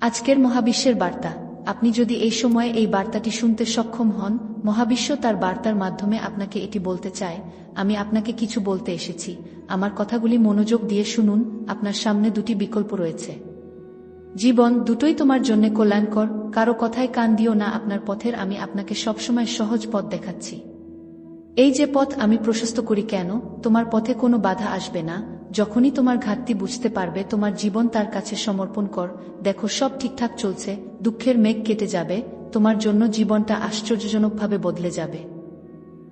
আজকের মহাবিশ্বের বার্তা। আপনি যদি এই সময়ে এই বার্তাটি শুনতে সক্ষম হন, মহাবিশ্ব তার বার্তার মাধ্যমে আপনাকে এটি বলতে চায়, আমি আপনাকে কিছু বলতে এসেছি। আমার কথাগুলি মনোযোগ দিয়ে শুনুন, আপনার সামনে দুটি বিকল্প রয়েছে। জীবন দুটোই তোমার জন্য কল্যাণকর, কারও কথায় কান দিও না আপনার পথের, আমি আপনাকে সবসময় সহজ পথ দেখাচ্ছি। এই যে পথ আমি প্রশস্ত করি কেন? তোমার পথে কোনো বাধা আসবে না। যখনই তোমার ঘাটতি বুঝতে পারবে, তোমার জীবন তার কাছে সমর্পণ কর। দেখো, সব ঠিকঠাক চলছে, দুঃখের মেঘ কেটে যাবে, তোমার জন্য জীবনটা আশ্চর্যজনকভাবে বদলে যাবে।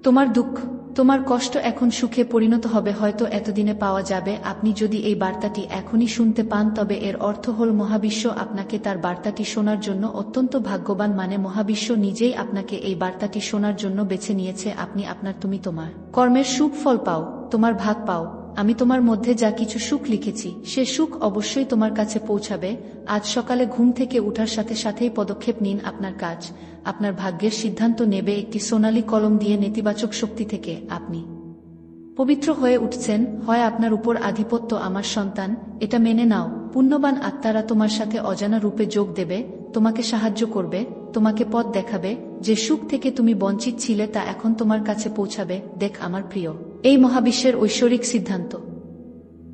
তোমার দুঃখ, তোমার কষ্ট এখন সুখে পরিণত হবে, হয়তো এতদিনে পাওয়া যাবে। আপনি যদি এই বার্তাটি এখনই শুনতে পান, তবে এর অর্থ হল মহাবিশ্ব আপনাকে তার বার্তাটি শোনার জন্য অত্যন্ত ভাগ্যবান মানে মহাবিশ্ব নিজেই আপনাকে এই বার্তাটি শোনার জন্য বেছে নিয়েছে। আপনি আপনার, তুমি তোমার। কর্মের সুখ ফল পাও, তোমার ভাগ পাও। আমি তোমার মধ্যে যা কিছু সুখ লিখেছি, সে সুখ অবশ্যই তোমার কাছে পৌঁছাবে। আজ সকালে ঘুম থেকে উঠার সাথে সাথেই পদক্ষেপ নিন আপনার কাজ। আপনার ভাগ্যের সিদ্ধান্ত নেবে একটি সোনালি কলম দিয়ে নেতিবাচক শক্তি থেকে আপনি। পবিত্র হয়ে উঠছেন, হয় আপনার উপর আধিপত্য আমার সন্তান, এটা মেনে নাও। পুণ্যবান আত্মারা তোমার সাথে অজানা রূপে যোগ দেবে তোমাকে সাহায্য করবে, তোমাকে পথ দেখাবে, যে সুখ থেকে তুমি বঞ্চিত ছিলে তা এখন তোমার কাছে পৌঁছাবে, দেখ আমার প্রিয়। এই মহাবিশ্বের ঐশ্বরিক সিদ্ধান্ত।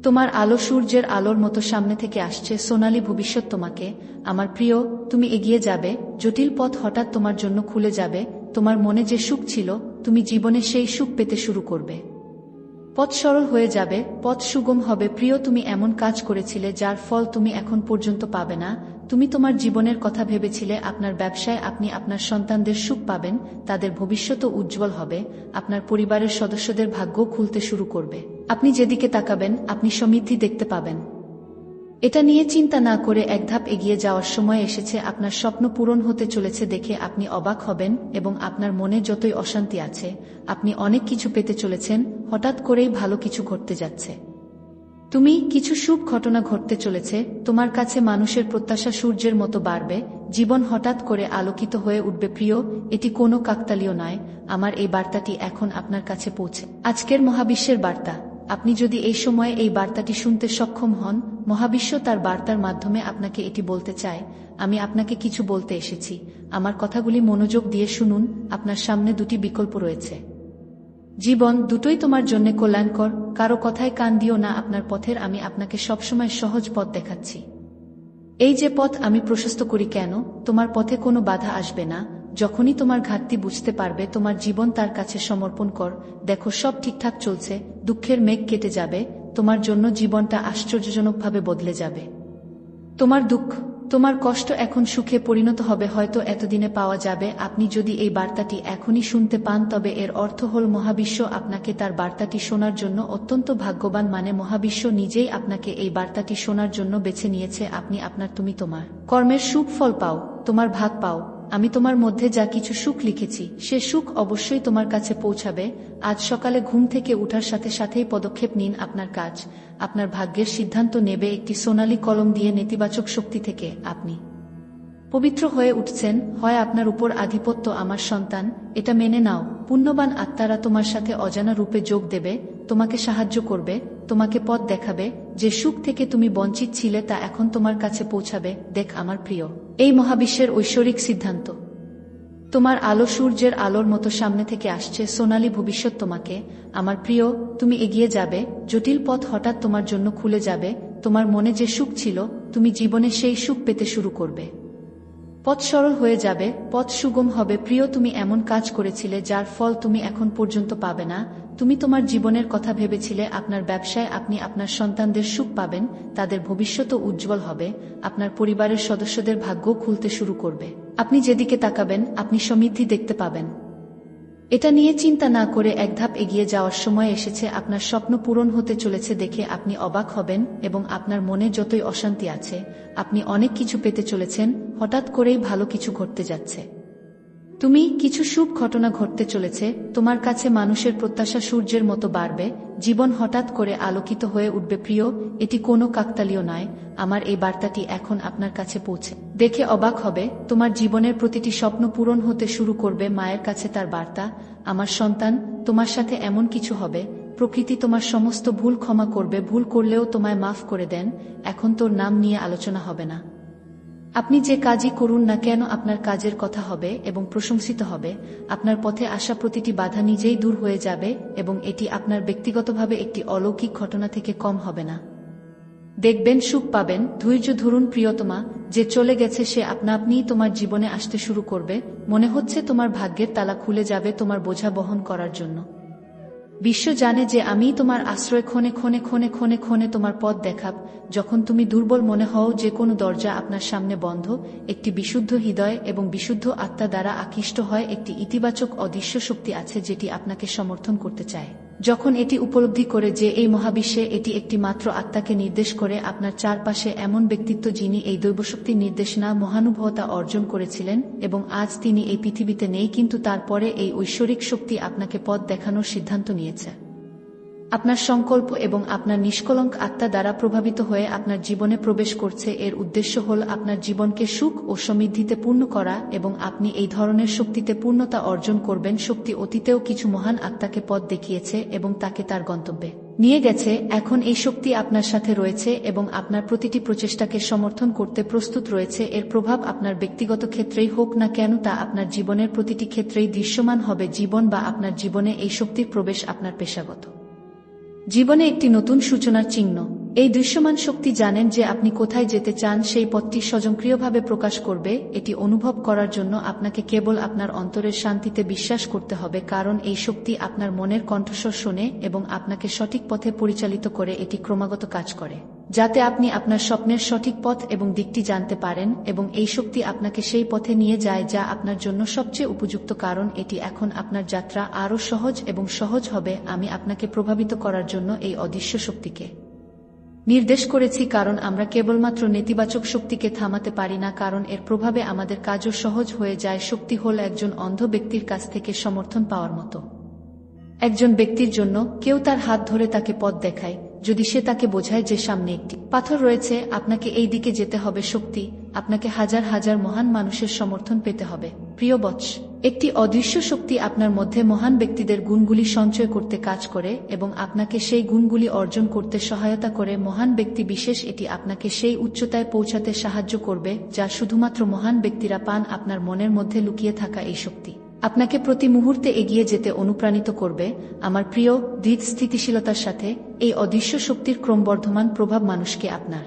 তোমার আলো সূর্যের আলোর মতো সামনে থেকে আসছে, সোনালী ভবিষ্যৎ তোমাকে। আমার প্রিয়, তুমি এগিয়ে যাবে, জটিল পথ হঠাৎ তোমার জন্য খুলে যাবে, তোমার মনে যে সুখ ছিল, তুমি জীবনে সেই সুখ পেতে শুরু করবে। পথ সরল হয়ে যাবে, পথ সুগম হবে। প্রিয়, তুমি এমন কাজ করেছিলে যার ফল তুমি এখন পর্যন্ত পাবে না তুমি তোমার জীবনের কথা ভেবেছিলে আপনার ব্যবসায় আপনি আপনার সন্তানদের সুখ পাবেন, তাদের ভবিষ্যৎ উজ্জ্বল হবে, আপনার পরিবারের সদস্যদের ভাগ্য খুলতে শুরু করবে। আপনি যেদিকে তাকাবেন, আপনি সমৃদ্ধি দেখতে পাবেন। এটা নিয়ে চিন্তা না করে এক ধাপ এগিয়ে যাওয়ার সময় এসেছে আপনার স্বপ্ন পূরণ হতে চলেছে দেখে আপনি অবাক হবেন এবং আপনার মনে যতই অশান্তি আছে, আপনি অনেক কিছু পেতে চলেছেন, হঠাৎ করেই ভালো কিছু ঘটতে যাচ্ছে। তুমি কিছু সুখ ঘটনা ঘটতে চলেছে, তোমার কাছে মানুষের প্রত্যাশা সূর্যের মতো বাড়বে, জীবন হঠাৎ করে আলোকিত হয়ে উঠবে, প্রিয়, এটি কোনো কাকতালীয় নয়, আমার এই বার্তাটি এখন আপনার কাছে পৌঁছে। আজকের মহাবিশ্বের বার্তা, আপনি যদি এই সময়ে এই বার্তাটি শুনতে সক্ষম হন, মহাবিশ্ব তার বার্তার মাধ্যমে আপনাকে এটি বলতে চায়, আমি আপনাকে কিছু বলতে এসেছি, আমার কথাগুলি মনোযোগ দিয়ে শুনুন, আপনার সামনে দুটি বিকল্প রয়েছে। জীবন দুটোই তোমার জন্য কল্যাণকর। কারও কথায় কান দিও না আপনার পথের, আমি আপনাকে সবসময় সহজ পথ দেখাচ্ছি। এই যে পথ আমি প্রশস্ত করি কেন? তোমার পথে কোনো বাধা আসবে না। যখনই তোমার ঘাটতি বুঝতে পারবে, তোমার জীবন তার কাছে সমর্পণ কর। দেখো, সব ঠিকঠাক চলছে, দুঃখের মেঘ কেটে যাবে, তোমার জন্য জীবনটা আশ্চর্যজনকভাবে বদলে যাবে। তোমার দুঃখ তোমার কষ্ট এখন সুখে পরিণত হবে, হয়তো এতদিনে পাওয়া যাবে। আপনি যদি এই বার্তাটি এখনই শুনতে পান, তবে এর অর্থ হল, মহাবিশ্ব আপনাকে তার বার্তাটি শোনার জন্য অত্যন্ত ভাগ্যবান মানে মহাবিশ্ব নিজেই আপনাকে এই বার্তাটি শোনার জন্য বেছে নিয়েছে। আপনি আপনার, তুমি তোমার। কর্মের সুখ ফল পাও, তোমার ভাগ পাও। আমি তোমার মধ্যে যা কিছু সুখ লিখেছি, সে সুখ অবশ্যই তোমার কাছে পৌঁছাবে। আজ সকালে ঘুম থেকে উঠার সাথে সাথেই পদক্ষেপ নিন আপনার কাজ। আপনার ভাগ্যের সিদ্ধান্ত নেবে একটি সোনালি কলম দিয়ে নেতিবাচক শক্তি থেকে, আপনি। পবিত্র হয়ে উঠছেন, হয় আপনার উপর আধিপত্য আমার সন্তান, এটা মেনে নাও। পুণ্যবান আত্মারা তোমার সাথে অজানা রূপে যোগ দেবে, তোমাকে সাহায্য করবে, তোমাকে পথ দেখাবে, যে সুখ থেকে তুমি বঞ্চিত ছিলে তা এখন তোমার কাছে পৌঁছাবে, দেখ আমার প্রিয়। এই মহাবিশ্বের ঐশ্বরিক সিদ্ধান্ত। তোমার আলো সূর্যের আলোর মতো সামনে থেকে আসছে, সোনালি ভবিষ্যৎ তোমাকে। আমার প্রিয়, তুমি এগিয়ে যাবে, জটিল পথ হঠাৎ তোমার জন্য খুলে যাবে, তোমার মনে যে সুখ ছিল, তুমি জীবনে সেই সুখ পেতে শুরু করবে। পথ সরল হয়ে যাবে, পথ সুগম হবে। প্রিয়, তুমি এমন কাজ করেছিলে যার ফল তুমি এখন পর্যন্ত পাবে না। তুমি তোমার জীবনের কথা ভেবেছিলে, আপনার ব্যবসায় আপনি আপনার সন্তানদের সুখ পাবেন, তাদের ভবিষ্যৎ উজ্জ্বল হবে। আপনার পরিবারের সদস্যদের ভাগ্য খুলতে শুরু করবে। আপনি যেদিকে তাকাবেন, আপনি সমৃদ্ধি দেখতে পাবেন। এটা নিয়ে চিন্তা না করে এক ধাপ এগিয়ে যাওয়ার সময় এসেছে আপনার স্বপ্ন পূরণ হতে চলেছে দেখে আপনি অবাক হবেন এবং আপনার মনে যতই অশান্তি আছে, আপনি অনেক কিছু পেতে চলেছেন, হঠাৎ করেই ভালো কিছু ঘটতে যাচ্ছে। তুমি কিছু সুখ ঘটনা ঘটতে চলেছে, তোমার কাছে মানুষের প্রত্যাশা সূর্যের মতো বাড়বে, জীবন হঠাৎ করে আলোকিত হয়ে উঠবে, প্রিয়, এটি কোনো কাকতালীয় নয়, আমার এই বার্তাটি এখন আপনার কাছে পৌঁছে। দেখে অবাক হবে, তোমার জীবনের প্রতিটি স্বপ্ন পূরণ হতে শুরু করবে মায়ের কাছে তার বার্তা, আমার সন্তান, তোমার সাথে এমন কিছু হবে, প্রকৃতি তোমার সমস্ত ভুল ক্ষমা করবে, ভুল করলেও তোমায় মাফ করে দেন, এখন তোর নাম নিয়ে আলোচনা হবে না। আপনি যে কাজই করুন না কেন আপনার কাজের কথা হবে এবং প্রশংসিত হবে, আপনার পথে আসা প্রতিটি বাধা নিজেই দূর হয়ে যাবে এবং এটি আপনার ব্যক্তিগতভাবে একটি অলৌকিক ঘটনা থেকে কম হবে না। দেখবেন সুখ পাবেন। ধৈর্য ধরুন প্রিয়তমা, যে চলে গেছে সে আপনা আপনিই তোমার জীবনে আসতে শুরু করবে। মনে হচ্ছে তোমার ভাগ্যের তালা খুলে যাবে তোমার বোঝা বহন করার জন্য। বিশ্ব জানে যে আমি তোমার আশ্রয় ক্ষণে ক্ষণে ক্ষণে ক্ষণে ক্ষণে তোমার পথ দেখাব, যখন তুমি দুর্বল মনে হও যে কোনো দরজা আপনার সামনে বন্ধ, একটি বিশুদ্ধ হৃদয় এবং বিশুদ্ধ আত্মা দ্বারা আকৃষ্ট হয়, একটি ইতিবাচক অদৃশ্য শক্তি আছে যেটি আপনাকে সমর্থন করতে চায়। যখন এটি উপলব্ধি করে যে এই মহাবিশ্বে এটি একটি মাত্র আত্মাকে নির্দেশ করে, আপনার চারপাশে এমন ব্যক্তিত্ব যিনি এই দৈবশক্তির নির্দেশনা, মহানুভবতা অর্জন করেছিলেন এবং আজ তিনি এই পৃথিবীতে নেই, কিন্তু তারপরে এই ঐশ্বরিক শক্তি আপনাকে পথ দেখানোর সিদ্ধান্ত নিয়েছে। আপনার সংকল্প এবং আপনার নিষ্কলঙ্ক আত্মা দ্বারা প্রভাবিত হয়ে আপনার জীবনে প্রবেশ করছে। এর উদ্দেশ্য হল আপনার জীবনকে সুখ ও সমৃদ্ধিতে পূর্ণ করা এবং আপনি এই ধরনের শক্তিতে পূর্ণতা অর্জন করবেন। শক্তি অতীতেও কিছু মহান আত্মাকে পথ দেখিয়েছে এবং তাকে তার গন্তব্যে নিয়ে গেছে। এখন এই শক্তি আপনার সাথে রয়েছে এবং আপনার প্রতিটি প্রচেষ্টাকে সমর্থন করতে প্রস্তুত রয়েছে। এর প্রভাব আপনার ব্যক্তিগত ক্ষেত্রেই হোক না কেন, তা আপনার জীবনের প্রতিটি ক্ষেত্রেই দৃশ্যমান হবে। জীবন বা আপনার জীবনে এই শক্তির প্রবেশ আপনার পেশাগত। জীবনে একটি নতুন সূচনার চিহ্ন। এই দৃশ্যমান শক্তি জানেন যে আপনি কোথায় যেতে চান, সেই পথটি স্বয়ংক্রিয়ভাবে প্রকাশ করবে, এটি অনুভব করার জন্য আপনাকে কেবল আপনার অন্তরের শান্তিতে বিশ্বাস করতে হবে, কারণ এই শক্তি আপনার মনের কণ্ঠস্বর শোনে এবং আপনাকে সঠিক পথে পরিচালিত করে, এটি ক্রমাগত কাজ করে। যাতে আপনি আপনার স্বপ্নের সঠিক পথ এবং দিকটি জানতে পারেন এবং এই শক্তি আপনাকে সেই পথে নিয়ে যায় যা আপনার জন্য সবচেয়ে উপযুক্ত, কারণ এটি এখন আপনার যাত্রা আরও সহজ এবং সহজ হবে, আমি আপনাকে প্রভাবিত করার জন্য এই অদৃশ্য শক্তিকে। নির্দেশ করেছি কারণ আমরা কেবলমাত্র নেতিবাচক শক্তিকে থামাতে পারি না, কারণ এর প্রভাবে আমাদের কাজও সহজ হয়ে যায়। শক্তি হল একজন অন্ধ ব্যক্তির কাছ থেকে সমর্থন পাওয়ার মতো। একজন ব্যক্তির জন্য কেউ তার হাত ধরে তাকে পথ দেখায়। যদি সে তাকে বোঝায় যে সামনে একটি পাথর রয়েছে, আপনাকে এই দিকে যেতে হবে, শক্তি। আপনাকে হাজার হাজার মহান মানুষের সমর্থন পেতে হবে। প্রিয় বৎস, একটি অদৃশ্য শক্তি আপনার মধ্যে মহান ব্যক্তিদের গুণগুলি সঞ্চয় করতে কাজ করে এবং আপনাকে সেই গুণগুলি অর্জন করতে সহায়তা করে। মহান ব্যক্তি বিশেষ এটি আপনাকে সেই উচ্চতায় পৌঁছাতে সাহায্য করবে, যা শুধুমাত্র মহান ব্যক্তিরা পান। আপনার মনের মধ্যে লুকিয়ে থাকা এই শক্তি। আপনাকে প্রতি মুহূর্তে এগিয়ে যেতে অনুপ্রাণিত করবে আমার প্রিয় দৃঢ় স্থিতিশীলতার সাথে এই অদৃশ্য শক্তির ক্রমবর্ধমান প্রভাব মানুষকে আপনার।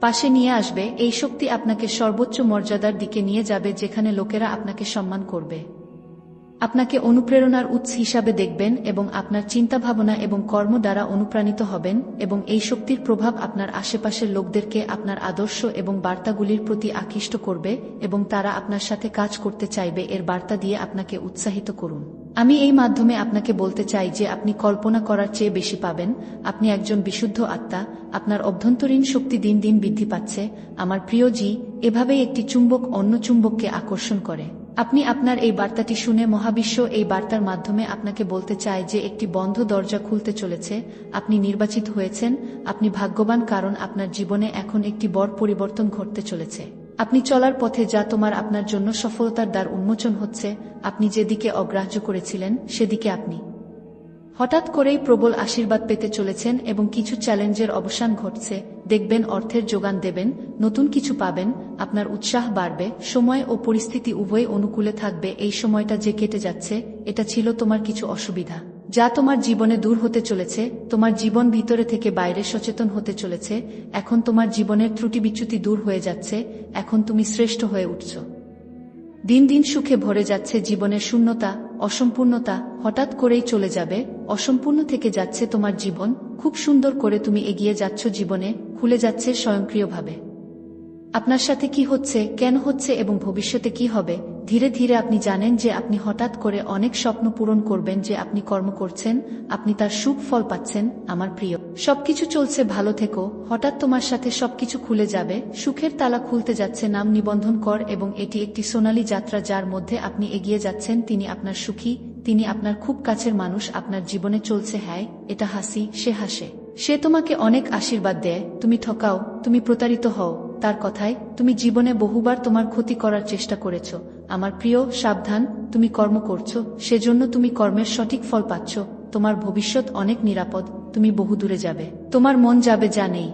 পাশে নিয়ে আসবে, এই শক্তি আপনাকে সর্বোচ্চ মর্যাদার দিকে নিয়ে যাবে যেখানে লোকেরা আপনাকে সম্মান করবে। আপনাকে অনুপ্রেরণার উৎস হিসাবে দেখবেন এবং আপনার চিন্তাভাবনা এবং কর্ম দ্বারা অনুপ্রাণিত হবেন এবং এই শক্তির প্রভাব আপনার আশেপাশের লোকদেরকে আপনার আদর্শ এবং বার্তাগুলির প্রতি আকৃষ্ট করবে এবং তারা আপনার সাথে কাজ করতে চাইবে এর বার্তা দিয়ে আপনাকে উৎসাহিত করুন। আমি এই মাধ্যমে আপনাকে বলতে চাই যে আপনি কল্পনা করার চেয়ে বেশি পাবেন। আপনি একজন বিশুদ্ধ আত্মা। আপনার অভ্যন্তরীণ শক্তি দিন দিন বৃদ্ধি পাচ্ছে। আমার প্রিয় জি, এভাবেই একটি চুম্বক অন্য চুম্বককে আকর্ষণ করে। আপনি আপনার এই বার্তাটি শুনে মহাবিশ্ব এই বার্তার মাধ্যমে আপনাকে বলতে চায় যে একটি বন্ধ দরজা খুলতে চলেছে, আপনি নির্বাচিত হয়েছেন, আপনি ভাগ্যবান কারণ আপনার জীবনে এখন একটি বড় পরিবর্তন ঘটতে চলেছে। আপনি চলার পথে যা তোমার আপনার জন্য সফলতার দ্বার উন্মোচন হচ্ছে, আপনি যেদিকে অগ্রাহ্য করেছিলেন, সেদিকে আপনি। হঠাৎ করেই প্রবল আশীর্বাদ পেতে চলেছেন এবং কিছু চ্যালেঞ্জের অবসান ঘটছে। দেখবেন অর্থের যোগান দেবেন, নতুন কিছু পাবেন, আপনার উৎসাহ বাড়বে, সময় ও পরিস্থিতি উভয় অনুকূলে থাকবে, এই সময়টা যে কেটে যাচ্ছে, এটা ছিল তোমার কিছু অসুবিধা। যা তোমার জীবনে দূর হতে চলেছে, তোমার জীবন ভিতরে থেকে বাইরে সচেতন হতে চলেছে, এখন তোমার জীবনের ত্রুটি বিচ্যুতি দূর হয়ে যাচ্ছে, এখন তুমি শ্রেষ্ঠ হয়ে উঠছ। দিন দিন সুখে ভরে যাচ্ছে জীবনের শূন্যতা, অসম্পূর্ণতা, হঠাৎ করেই চলে যাবে, অসম্পূর্ণ থেকে যাচ্ছে তোমার জীবন, খুব সুন্দর করে তুমি এগিয়ে যাচ্ছ জীবনে, খুলে যাচ্ছে স্বয়ংক্রিয়ভাবে। আপনার সাথে কি হচ্ছে, কেন হচ্ছে এবং ভবিষ্যতে কি হবে ধীরে ধীরে আপনি জানেন যে আপনি হঠাৎ করে অনেক স্বপ্ন পূরণ করবেন যে আপনি কর্ম করছেন, আপনি তার সুখ ফল পাচ্ছেন, আমার প্রিয়। সবকিছু চলছে ভালো থেকো, হঠাৎ তোমার সাথে সবকিছু খুলে যাবে, সুখের তালা খুলতে যাচ্ছে নাম নিবন্ধন কর এবং এটি একটি সোনালী যাত্রা যার মধ্যে আপনি এগিয়ে যাচ্ছেন, তিনি আপনার সুখী, তিনি আপনার খুব কাছের মানুষ, আপনার জীবনে চলছে হ্যায়, এটা হাসি, সে হাসে। সে তোমাকে অনেক আশীর্বাদ দেয়, তুমি ঠকাও, তুমি প্রতারিত হও। তার কথায়, তুমি জীবনে বহুবার তোমার ক্ষতি করার চেষ্টা করেছ। আমার প্রিয়, সাবধান, তুমি কর্ম করছ, সেজন্য তুমি কর্মের সঠিক ফল পাচ্ছ। তোমার ভবিষ্যৎ অনেক নিরাপদ, তুমি বহুদূরে যাবে। তোমার মন যাবে যা নেই।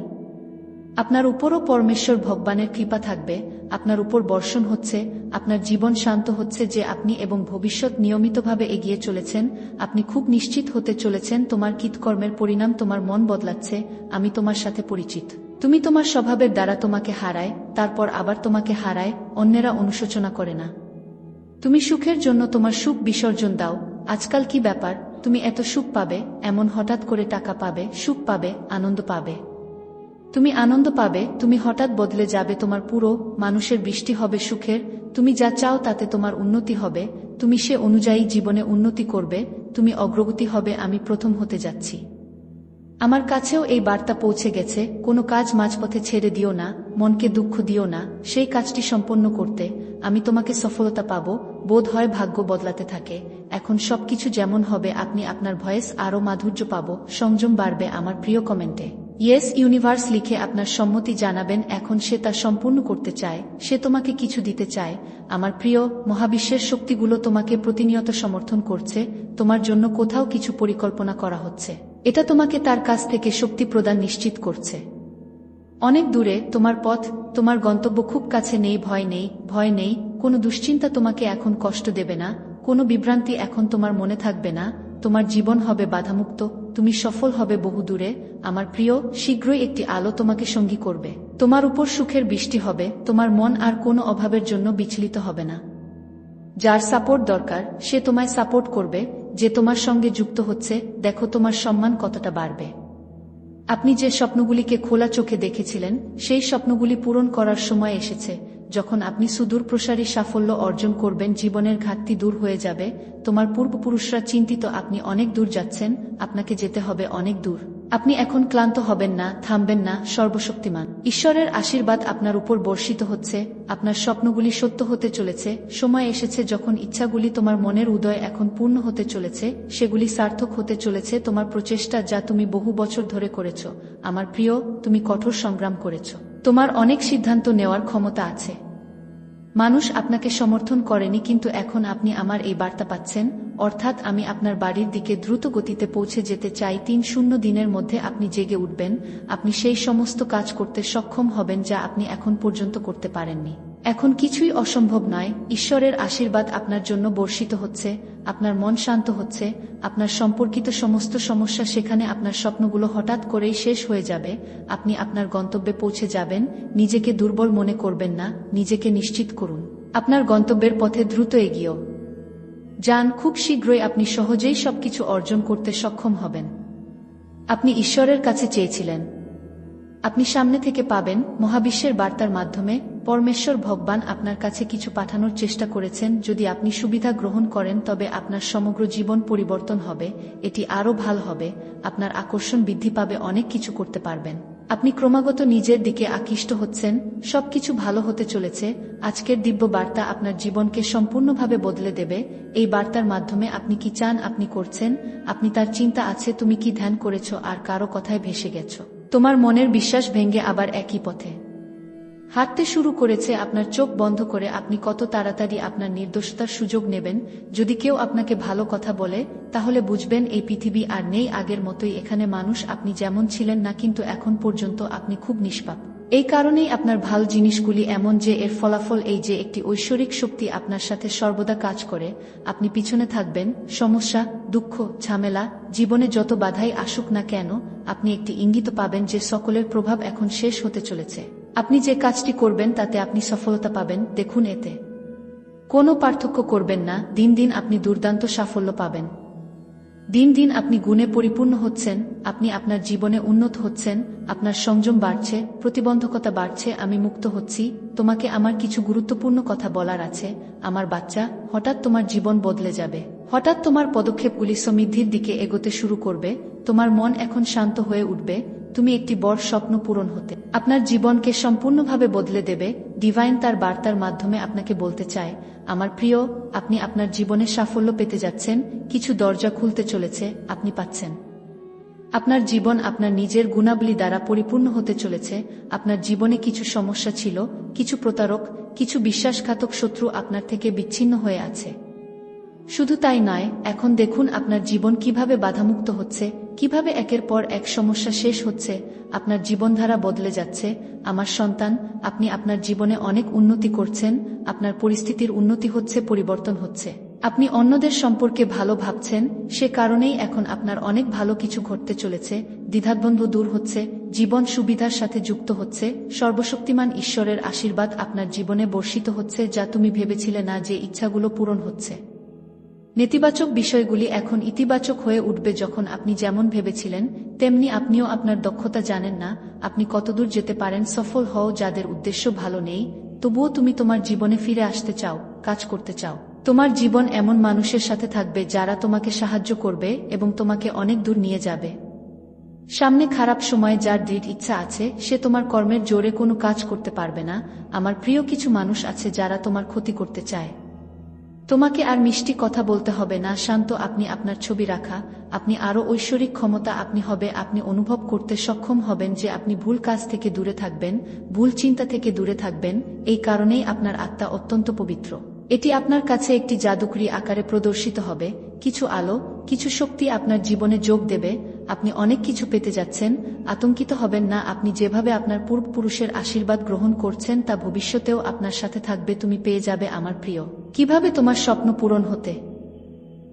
আপনার উপরও পরমেশ্বর ভগবানের কৃপা থাকবে। আপনার উপর বর্ষণ হচ্ছে। আপনার জীবন শান্ত হচ্ছে যে আপনি এবং ভবিষ্যৎ নিয়মিতভাবে এগিয়ে চলেছেন। আপনি খুব নিশ্চিত হতে চলেছেন। তোমার কৃতকর্মের পরিণাম তোমার মন বদলাচ্ছে। আমি তোমার সাথে পরিচিত। তুমি তোমার স্বভাবের দ্বারা তোমাকে হারায়, তারপর আবার তোমাকে হারায়, অন্যেরা অনুশোচনা করে না। তুমি সুখের জন্য তোমার সুখ বিসর্জন দাও, আজকাল কি ব্যাপার? তুমি এত সুখ পাবে, এমন হঠাৎ করে টাকা পাবে, সুখ পাবে, আনন্দ পাবে। তুমি আনন্দ পাবে, তুমি হঠাৎ বদলে যাবে, তোমার পুরো মানুষের বৃষ্টি হবে সুখের, তুমি যা চাও তাতে তোমার উন্নতি হবে, তুমি সে অনুযায়ী জীবনে উন্নতি করবে, তুমি অগ্রগতি হবে, আমি প্রথম হতে যাচ্ছি। আমার কাছেও এই বার্তা পৌঁছে গেছে, কোনো কাজ মাঝপথে ছেড়ে দিও না, মনকে দুঃখ দিও না, সেই কাজটি সম্পন্ন করতে আমি তোমাকে সফলতা পাব, বোধ হয় ভাগ্য বদলাতে থাকে। এখন সবকিছু যেমন হবে, আপনি আপনার ভয়েস আরও মাধুর্য পাব, সংযম বাড়বে আমার প্রিয় কমেন্টে। ইয়েস, ইউনিভার্স লিখে আপনার সম্মতি জানাবেন, এখন সে তা সম্পূর্ণ করতে চায়, সে তোমাকে কিছু দিতে চায়। আমার প্রিয়, মহাবিশ্বের শক্তিগুলো তোমাকে প্রতিনিয়ত সমর্থন করছে, তোমার জন্য কোথাও কিছু পরিকল্পনা করা হচ্ছে। এটা তোমাকে তার কাছ থেকে শক্তি প্রদান নিশ্চিত করছে। অনেক দূরে তোমার পথ, তোমার গন্তব্য খুব কাছে নেই, ভয় নেই ভয় নেই, কোনো দুশ্চিন্তা তোমাকে এখন কষ্ট দেবে না, কোনো বিভ্রান্তি এখন তোমার মনে থাকবে না, তোমার জীবন হবে বাধামুক্ত, তুমি সফল হবে বহু দূরে, আমার প্রিয়, শীঘ্রই একটি আলো তোমাকে সঙ্গী করবে। তোমার উপর সুখের বৃষ্টি হবে, তোমার মন আর কোনো অভাবের জন্য বিচলিত হবে না। যার সাপোর্ট দরকার, সে তোমায় সাপোর্ট করবে যে তোমার সঙ্গে যুক্ত হচ্ছে, দেখো তোমার সম্মান কতটা বাড়বে। আপনি যে স্বপ্নগুলিকে খোলা চোখে দেখেছিলেন, সেই স্বপ্নগুলি পূরণ করার সময় এসেছে, যখন আপনি সুদূর প্রসারী সাফল্য অর্জন করবেন, জীবনের ঘাটতি দূর হয়ে যাবে, তোমার পূর্বপুরুষরা চিন্তিত, আপনি অনেক দূর যাচ্ছেন, আপনাকে যেতে হবে অনেক দূর। আপনি এখন ক্লান্ত হবেন না, থামবেন না, সর্বশক্তিমান। ঈশ্বরের আশীর্বাদ আপনার উপর বর্ষিত হচ্ছে, আপনার স্বপ্নগুলি সত্য হতে চলেছে, সময় এসেছে যখন ইচ্ছাগুলি তোমার মনের উদয় এখন পূর্ণ হতে চলেছে, সেগুলি সার্থক হতে চলেছে তোমার প্রচেষ্টা যা তুমি বহু বছর ধরে করেছ। আমার প্রিয়, তুমি কঠোর সংগ্রাম করেছ। তোমার অনেক সিদ্ধান্ত নেওয়ার ক্ষমতা আছে। মানুষ আপনাকে সমর্থন করেনি কিন্তু এখন আপনি আমার এই বার্তা পাচ্ছেন, অর্থাৎ আমি আপনার বাড়ির দিকে দ্রুত গতিতে পৌঁছে যেতে চাই, তিন শূন্য দিনের মধ্যে আপনি জেগে উঠবেন, আপনি সেই সমস্ত কাজ করতে সক্ষম হবেন যা আপনি এখন পর্যন্ত করতে পারেননি। এখন কিছুই অসম্ভব নয়, ঈশ্বরের আশীর্বাদ আপনার জন্য বর্ষিত হচ্ছে, আপনার মন শান্ত হচ্ছে, আপনার সম্পর্কিত সমস্ত সমস্যা সেখানে আপনার স্বপ্নগুলো হঠাৎ করেই শেষ হয়ে যাবে, আপনি আপনার গন্তব্যে পৌঁছে যাবেন, নিজেকে দুর্বল মনে করবেন না, নিজেকে নিশ্চিত করুন। আপনার গন্তব্যের পথে দ্রুত এগিয়েও। যান, খুব শীঘ্রই আপনি সহজেই সবকিছু অর্জন করতে সক্ষম হবেন। আপনি ঈশ্বরের কাছে চেয়েছিলেন। আপনি সামনে থেকে পাবেন মহাবিশ্বের বার্তার মাধ্যমে পরমেশ্বর ভগবান আপনার কাছে কিছু পাঠানোর চেষ্টা করেছেন। যদি আপনি সুবিধা গ্রহণ করেন, তবে আপনার সমগ্র জীবন পরিবর্তন হবে। এটি আরও ভালো হবে। আপনার আকর্ষণ বৃদ্ধি পাবে, অনেক কিছু করতে পারবেন। আপনি ক্রমাগত নিজের দিকে আকৃষ্ট হচ্ছেন। সবকিছু ভালো হতে চলেছে। আজকের দিব্য বার্তা আপনার জীবনকে সম্পূর্ণভাবে বদলে দেবে। এই বার্তার মাধ্যমে আপনি কি চান, আপনি করছেন। আপনি তার চিন্তা আছে, তুমি কি ধ্যান করেছ, আর কারও কথায় ভেসে গেছ। তোমার মনের বিশ্বাস ভেঙ্গে আবার একই পথে। হাঁটতে শুরু করেছে আপনার চোখ বন্ধ করে আপনি কত তাড়াতাড়ি আপনার নির্দোষতার সুযোগ নেবেন। যদি কেউ আপনাকে ভালো কথা বলে, তাহলে বুঝবেন এই পৃথিবী আর নেই আগের মতোই। এখানে মানুষ, আপনি যেমন ছিলেন না, কিন্তু এখন পর্যন্ত আপনি খুব নিষ্পাপ। এই কারণেই আপনার ভালো জিনিসগুলি এমন যে, এর ফলাফল এই যে, একটি ঐশ্বরিক শক্তি আপনার সাথে সর্বদা কাজ করে। আপনি পিছনে থাকবেন, সমস্যা, দুঃখ, ঝামেলা, জীবনে যত বাধাই আসুক না কেন, আপনি একটি ইঙ্গিত পাবেন যে, সকলের প্রভাব এখন শেষ হতে চলেছে। আপনি যে কাজটি করবেন তাতে আপনি সফলতা পাবেন, দেখুন এতে। কোনো পার্থক্য করবেন না, দিন দিন আপনি দুর্দান্ত সাফল্য পাবেন। দিন দিন আপনি গুণে পরিপূর্ণ হচ্ছেন, আপনি আপনার জীবনে উন্নত হচ্ছেন, আপনার সংযম বাড়ছে, প্রতিবন্ধকতা বাড়ছে, আমি মুক্ত হচ্ছি, তোমাকে আমার কিছু গুরুত্বপূর্ণ কথা বলার আছে, আমার বাচ্চা, হঠাৎ তোমার জীবন বদলে যাবে। হঠাৎ তোমার পদক্ষেপগুলি সমৃদ্ধির দিকে এগোতে শুরু করবে, তোমার মন এখন শান্ত হয়ে উঠবে তুমি একটি বড় স্বপ্ন পূরণ হতে। আপনার জীবনকে সম্পূর্ণভাবে বদলে দেবে। ডিভাইন তার বার্তার মাধ্যমে আপনাকে বলতে চায়, আমার প্রিয়, আপনি আপনার জীবনে সাফল্য পেতে যাচ্ছেন। কিছু দরজা খুলতে চলেছে, আপনি পাচ্ছেন। আপনার জীবন আপনার নিজের গুণাবলী দ্বারা পরিপূর্ণ হতে চলেছে। আপনার জীবনে কিছু সমস্যা ছিল, কিছু প্রতারক, কিছু বিশ্বাসঘাতক শত্রু আপনার থেকে বিচ্ছিন্ন হয়ে আছে। শুধু তাই নয়, এখন দেখুন আপনার জীবন কীভাবে বাধামুক্ত হচ্ছে। কীভাবে একের পর এক সমস্যা শেষ হচ্ছে, আপনার জীবনধারা বদলে যাচ্ছে, আমার সন্তান, আপনি আপনার জীবনে অনেক উন্নতি করছেন, আপনার পরিস্থিতির উন্নতি হচ্ছে, পরিবর্তন হচ্ছে। আপনি অন্যদের সম্পর্কে ভালো ভাবছেন, সে কারণেই এখন আপনার অনেক ভালো কিছু ঘটতে চলেছে, দ্বিধাদ্বন্দ্ব দূর হচ্ছে, জীবন সুবিধার সাথে যুক্ত হচ্ছে, সর্বশক্তিমান ঈশ্বরের আশীর্বাদ আপনার জীবনে বর্ষিত হচ্ছে, যা তুমি ভেবেছিলে না যে ইচ্ছাগুলো পূরণ হচ্ছে। নেতিবাচক বিষয়গুলি এখন ইতিবাচক হয়ে উঠবে যখন আপনি যেমন ভেবেছিলেন, তেমনি আপনিও আপনার দক্ষতা জানেন না, আপনি কতদূর যেতে পারেন, সফল হও যাদের উদ্দেশ্য ভালো নেই, তবুও তুমি তোমার জীবনে ফিরে আসতে চাও, কাজ করতে চাও। তোমার জীবন এমন মানুষের সাথে থাকবে যারা তোমাকে সাহায্য করবে এবং তোমাকে অনেক দূর নিয়ে যাবে। সামনে খারাপ সময়ে যার দৃঢ় ইচ্ছা আছে, সে তোমার কর্মের জোরে কোনো কাজ করতে পারবে না। আমার প্রিয় কিছু মানুষ আছে যারা তোমার ক্ষতি করতে চায়। তোমাকে আর মিষ্টি কথা বলতে হবে না, শান্ত আপনি আপনার ছবি রাখা, আপনি আরও ঐশ্বরিক ক্ষমতা আপনি হবে, আপনি অনুভব করতে সক্ষম হবেন যে আপনি ভুল কাজ থেকে দূরে থাকবেন, ভুল চিন্তা থেকে দূরে থাকবেন, এই কারণেই আপনার আত্মা অত্যন্ত পবিত্র। এটি আপনার কাছে একটি জাদুকরি আকারে প্রদর্শিত হবে, কিছু আলো, কিছু শক্তি আপনার জীবনে যোগ দেবে আপনি অনেক কিছু পেতে যাচ্ছেন, আতঙ্কিত হবেন না, আপনি যেভাবে আপনার পূর্বপুরুষের আশীর্বাদ গ্রহণ করছেন তা ভবিষ্যতেও আপনার সাথে থাকবে, তুমি পেয়ে যাবে আমার প্রিয়। কীভাবে তোমার স্বপ্ন পূরণ হতে?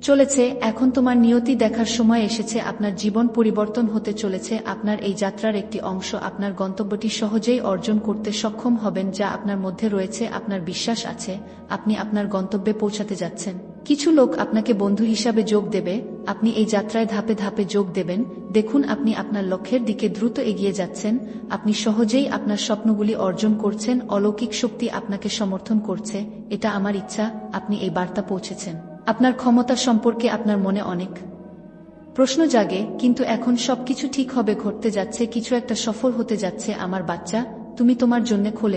চলেছে, এখন তোমার নিয়তি দেখার সময় এসেছে, আপনার জীবন পরিবর্তন হতে চলেছে, আপনার এই যাত্রার একটি অংশ, আপনার গন্তব্যটি সহজেই অর্জন করতে সক্ষম হবেন, যা আপনার মধ্যে রয়েছে, আপনার বিশ্বাস আছে, আপনি আপনার গন্তব্যে পৌঁছাতে যাচ্ছেন। কিছু লোক আপনাকে বন্ধু হিসাবে যোগ দেবে, আপনি এই যাত্রায় ধাপে ধাপে যোগ দেবেন, দেখুন আপনি আপনার লক্ষ্যের দিকে দ্রুত এগিয়ে যাচ্ছেন, আপনি সহজেই আপনার স্বপ্নগুলি অর্জন করছেন, অলৌকিক শক্তি আপনাকে সমর্থন করছে, এটা আমার ইচ্ছা, আপনি এই বার্তা পৌঁছেছেন। আপনার ক্ষমতা সম্পর্কে আপনার মনে অনেক প্রশ্ন জাগে, কিন্তু এখন সবকিছু ঠিক হবে, ঘটতে যাচ্ছে, কিছু একটা সফল হতে যাচ্ছে, আমার বাচ্চা, তুমি তোমার জন্য খোলে।